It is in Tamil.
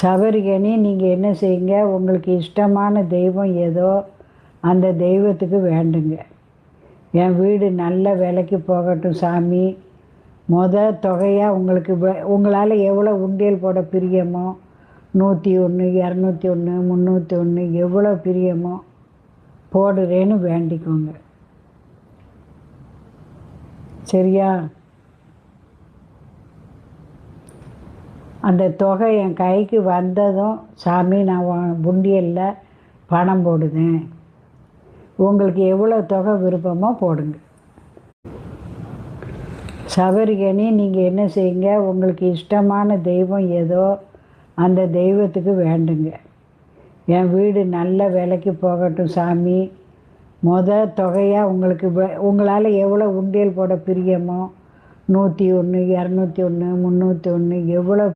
சபரிகனி நீங்கள் என்ன செய்யுங்க? உங்களுக்கு இஷ்டமான தெய்வம் ஏதோ அந்த தெய்வத்துக்கு வேண்டுங்க. என் வீடு நல்ல விலைக்கு போகட்டும் சாமி. மொத தொகையாக உங்களுக்கு உங்களால் எவ்வளோ உண்டியல் போட பிரியமோ? நூற்றி ஒன்று இரநூத்தி ஒன்று முந்நூற்றி ஒன்று எவ்வளோ பிரியமோ? போடுறேன்னு வேண்டிக்கோங்க. சரியா? அந்த தொகை என் கைக்கு வந்ததும் சாமி நான் உண்டியலில் பணம் போடுதேன். உங்களுக்கு எவ்வளோ தொகை விருப்பமோ போடுங்க. சபரிகனி நீங்கள் என்ன செய்யுங்க? உங்களுக்கு இஷ்டமான தெய்வம் ஏதோ அந்த தெய்வத்துக்கு வேண்டுங்க. என் வீடு நல்ல விலைக்கு போகட்டும் சாமி. மொத தொகையாக உங்களுக்கு உங்களால் எவ்வளோ உண்டியல் போட பிரியமோ? நூற்றி ஒன்று இரநூத்தி ஒன்று முந்நூற்றி ஒன்று எவ்வளோ